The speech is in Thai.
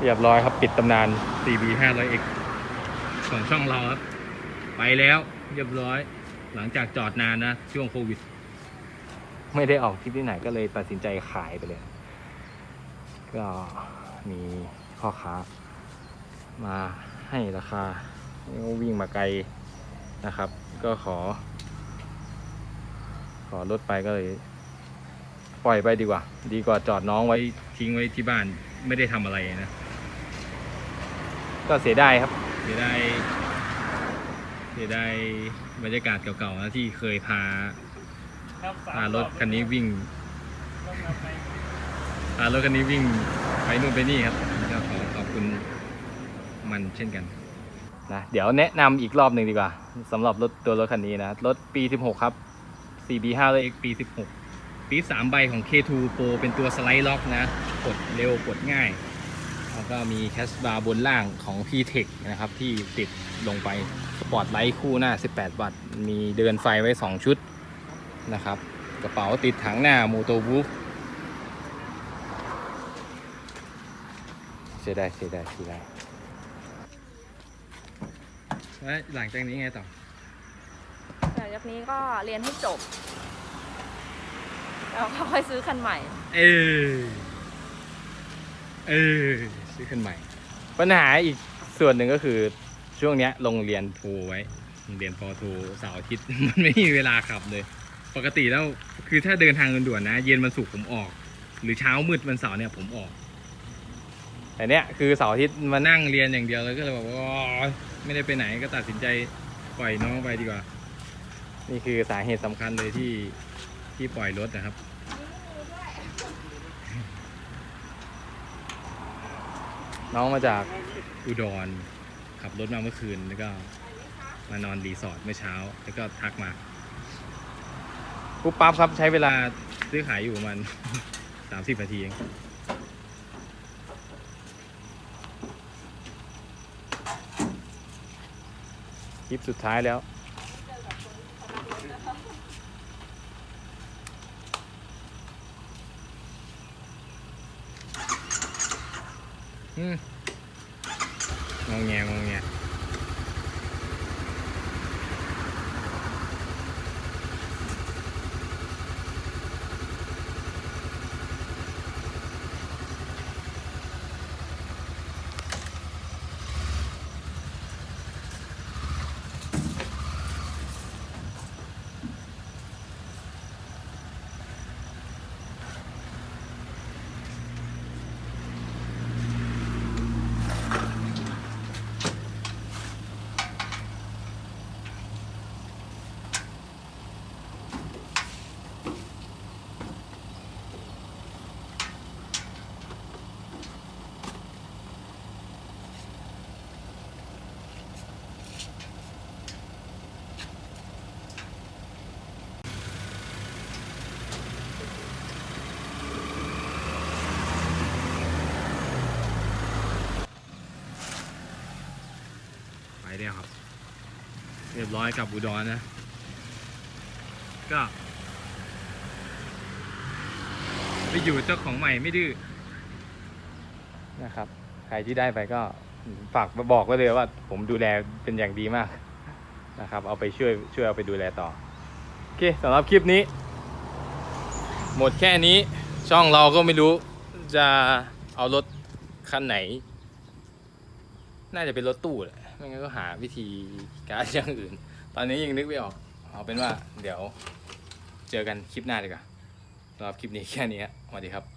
เรียบร้อยครับปิดตำนาน CB 500X ของช่องเราครับ ไปแล้วเรียบร้อย หลังจากจอดนานนะ ช่วงโควิด ไม่ได้ออกคลิปที่ไหนก็เลยตัดสินใจขายไปเลย ก็มีพ่อค้า มาให้ราคาวิ่งมาไกลนะครับ ก็ขอ ขอลดไปก็เลย ปล่อยไปดีกว่า ดีกว่าจอดน้องไว้ทิ้งไว้ที่บ้านไม่ได้ทำอะไรนะ ก็เสียดายครับ เสียดายเสียดายบรรยากาศเก่าๆนะที่เคยพาพารถคันนี้วิ่งพารถคันนี้วิ่งไปนู่นไปนี่ครับก็ขอขอบคุณมันเช่นกันนะเดี๋ยวแนะนำอีกรอบหนึ่งดีกว่าสำหรับรถตัวรถคันนี้นะ รถปี 16 ครับ CB 5 0 X ปี 16 ปี 3 ใบของ K2 Pro เป็นตัวสไลด์ล็อกนะ กดเร็วกดง่าย แล้วก็มีแคสบาร์บนล่างของ P-Tech นะครับ ที่ติดลงไปสปอตไลท์คู่หน้า 18 วัตต์ มีเดินไฟไว้ 2 ชุดนะครับ กระเป๋าติดถังหน้า m o t o w o o f เสียดายเสียดายเสียดายแล้วหลังจากนี้ไงต่อ หลังจากนี้ก็เรียนให้จบ แล้วก็ค่อยซื้อคันใหม่ เออ เออ ซื้อขึ้นใหม่ ปัญหาอีกส่วนหนึ่งก็คือช่วงเนี้ยโรงเรียนทรไว้โรงเรียนพอทรเสาร์อาทิตย์ มันไม่มีเวลาขับเลย ปกติแล้วคือถ้าเดินทางด่วนๆนะ เย็นวันศุกร์ผมออก หรือเช้ามืดวันเสาร์เนี่ยผมออก แต่เนี้ยคือเสาร์อาทิตย์มานั่งเรียนอย่างเดียวเลยก็เลยบอกว่าโอ๊ยไม่ได้ไปไหนก็ตัดสินใจปล่อยน้องไปดีกว่า นี่คือสาเหตุสำคัญเลยที่ที่ปล่อยรถนะครับ น้องมาจากอุดรขับรถมาเมื่อคืนแล้วก็มานอนรีสอร์ทเมื่อเช้า แล้วก็ทักมาปุ๊บปั๊บครับใช้เวลาซื้อขายอยู่ประมาณ สามสิบนาทีเองคลิปสุดท้ายแล้ว อืมงงแเรียครับ เรียบร้อยกับอุดรนะ ก็ ไปอยู่เจ้าของใหม่ไม่ดื้อนะครับ ใครที่ได้ไปก็ฝากมาบอกไว้เลยว่า ผมดูแลเป็นอย่างดีมากนะครับ เอาไปช่วยช่วยเอาไปดูแลต่อ โอเคสำหรับคลิปนี้ หมดแค่นี้ช่องเราก็ไม่รู้จะเอารถคันไหน น่าจะเป็นรถตู้แหละ ไม่งั้นก็หาวิธีการอย่างอื่น ตอนนี้ยังนึกไม่ออก เอาเป็นว่าเดี๋ยวเจอกันคลิปหน้าดีกว่าสำหรับคลิปนี้แค่นี้สวัสดีครับ